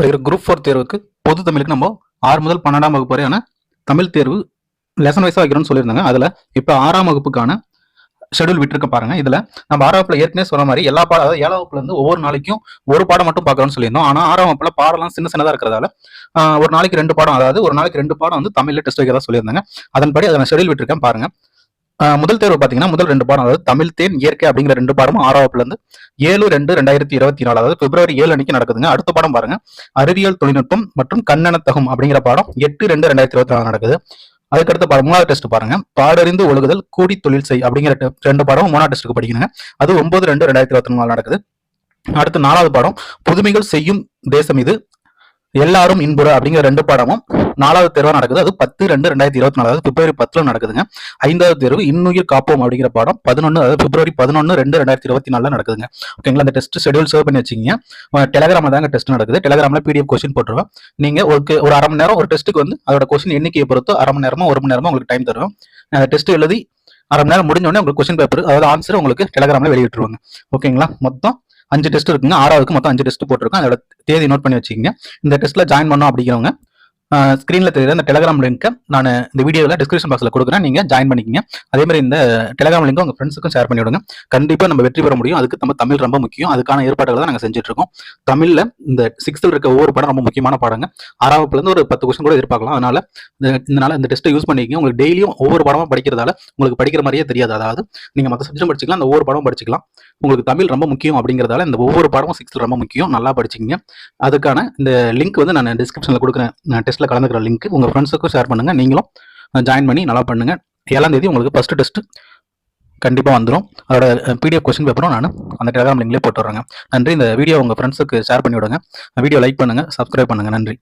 ஒரு group four தேர்வுக்கு பொது தமிழுக்கு நம்ம ஆறு முதல் பன்னெண்டாம் வகுப்பு வரையான தமிழ் தேர்வு லெசன் வைஸாக வைக்கிறோம்னு சொல்லியிருந்தாங்க. அதில் இப்போ ஆறாம் வகுப்புக்கான ஷெடியூல் விட்டுருக்க பாருங்க. இதுல நம்ம ஆறாம் வகுப்பில் ஏற்கனவே சொன்ன மாதிரி எல்லா பாடம் அதாவது ஏழாம் வகுப்புலேருந்து ஒவ்வொரு நாளைக்கும் ஒரு பாடம் மட்டும் பார்க்கணும்னு சொல்லியிருந்தோம். ஆனால் ஆறாம் வகுப்பில் பாடம்லாம் சின்ன சின்னதாக இருக்கிறதால ஒரு நாளைக்கு ரெண்டு பாடம் அதாவது ஒரு நாளைக்கு ரெண்டு பாடம் வந்து தமிழில் டெஸ்ட் வைக்கிறதா சொல்லியிருந்தாங்க. அதன்படி அதை நான் ஷெடியூல் விட்டுருக்கேன் பாருங்க. முதல் தேர்வு பார்த்தீங்கன்னா முதல் ரெண்டு பாடம் அதாவது தமிழ் தேன் இயற்கை அப்படிங்கிற ரெண்டு பாடமும் ஆறாம் ஏழு ரெண்டு ரெண்டாயிரத்தி இருபத்தி நாலு அதாவது பிப்ரவரி ஏழு அன்னைக்கு நடக்குதுங்க. அடுத்த பாடம் பாருங்க. அறிவியல் தொழில்நுட்பம் மற்றும் கண்ணனத்தகம் அப்படிங்கிற பாடம் எட்டு ரெண்டு ரெண்டாயிரத்தி இருபத்தி நாலு நடக்குது. அதுக்கடுத்து பாடம் மூணாவது டெஸ்ட் பாருங்க. பாடறிந்து ஒழுகுதல் கூடி தொழில் செய் அப்படிங்கிற ரெண்டு பாடம் மூணாவது டெஸ்ட்டுக்கு படிக்கணுங்க. அது ஒன்பது ரெண்டு ரெண்டாயிரத்தி இருபத்தி நாலு நடக்குது. அடுத்து நாலாவது பாடம் புதுமைகள் செய்யும் தேசம் இது. எல்லாரும் இன்புற அப்படிங்கிற ரெண்டு பாடமும் நாலாவது தேர்வாக நடக்குது. அது பத்து ரெண்டு ரெண்டாயிரத்தி இருபத்தி நாலு அதாவது பிப்ரவரி பத்தில் நடக்குதுங்க. ஐந்தாவது தேர்வு இன்னுயிர் காப்போம் அப்படிங்கிற பாடம் பதினொன்று அதாவது பிப்ரவரி பதினொன்று ரெண்டு ரெண்டாயிரத்தி இருபத்தி நாலில் நடக்குதுங்க. ஓகேங்களா அந்த டெஸ்ட் ஷெடியூல் சேவ் பண்ணி வச்சிங்க டெலகிராமில் தாங்க டெஸ்ட் நடக்குது. டெலகிராமில் பிடிஎஃப் கொஸ்டின் போட்டுருவேன். நீங்கள் ஒரு ஒரு அரை மணி நேரம் ஒரு டெஸ்ட்டுக்கு வந்து அதோட கொஸ்டின் எண்ணிக்கையை பொறுத்து அரை மணி நேரமோ ஒரு மணி நேரமோ உங்களுக்கு டைம் தருவோம் அந்த டெஸ்ட் எழுதி அரை மணி நேரம் முடிஞ்ச உடனே உங்களுக்கு கொஸ்டின் பேப்பர் அதாவது ஆன்சர் உங்களுக்கு டெலகிராமில் வெளியிட்டுருவாங்க. ஓகேங்களா மொத்தம் அஞ்சு டெஸ்ட் இருக்குங்க. ஆறாவதுக்கு மொத்தம் அஞ்சு டெஸ்ட் போட்டிருக்கோம். அதோட தேதி நோட் பண்ணி வச்சுக்கோங்க. இந்த டெஸ்ட்ல ஜாயின் பண்ணோம் அப்படிங்கிறவங்க ஸ்க்ரீனில் தெரியுற அந்த டெலகிராம் லிங்க்கை நான் இந்த வீடியோவில் டிஸ்கிரிப்ஷன் பாக்ஸில் கொடுக்குறேன். நீங்கள் ஜாயின் பண்ணிக்கிங்க. அதே மாதிரி இந்த டெலகிராம் லிங்க்கை உங்கள் ஃப்ரெண்ட்ஸுக்கும் ஷேர் பண்ணி விடுங்க. நம்ம வெற்றி பெற முடியும். அதுக்கு நம்ம தமிழ் ரொம்ப முக்கியம். அதுக்கான ஏற்பாடுகளை தான் நாங்கள் செஞ்சுட்டு இருக்கோம். இந்த சிக்ஸ்த்தில் இருக்க ஒவ்வொரு பாடம் ரொம்ப முக்கியமான பாடங்க. ஆறாவதுலேருந்து ஒரு பத்து கொஸ்டின் கூட எதிர்பார்க்கலாம். அதனால் இந்த- இந்த டெஸ்ட்டை யூஸ் பண்ணிக்கிங்க. உங்களுக்கு டெய்லியும் ஒவ்வொரு பாடமா படிக்கிறதால உங்களுக்கு படிக்கிற மாதிரியே தெரியாது. அதாவது நீங்கள் மற்ற சப்ஜெக்ட் படிச்சிக்கலாம். அந்த ஒவ்வொரு பாடமும் படிச்சுக்கலாம். உங்களுக்கு தமிழ் ரொம்ப முக்கியம் அப்படிங்கிறதால இந்த ஒவ்வொரு பாடமும் சிக்ஸ்த்தில் ரொம்ப முக்கியம். நல்லா படிச்சிங்க அதுக்கான இந்த லிங்க் வந்து நான் டிஸ்கிரிப்ஷனில் கொடுக்குறேன். நான் டெஸ்ட்டில் கலந்துக்கிற லிங்க் உங்கள் ஃப்ரெண்ட்ஸுக்கும் ஷேர் பண்ணுங்கள் நீங்களும் ஜாயின் பண்ணி நல்லா பண்ணுங்கள் ஏழாம் தேதி உங்களுக்கு ஃபஸ்ட்டு டெஸ்ட் கண்டிப்பாக வந்துடும் அதோட பிடிஎஃப் கொஸ்டின் பேப்பரும் நான் அந்த டெலிகிராம் லிங்க்லேயே போட்டு நன்றி. இந்த வீடியோ உங்கள் ஃப்ரெண்ட்ஸுக்கு ஷேர் பண்ணி விடுங்க. வீடியோ லைக் பண்ணுங்கள் சப்ஸ்கிரைப் பண்ணுங்கள் நன்றி.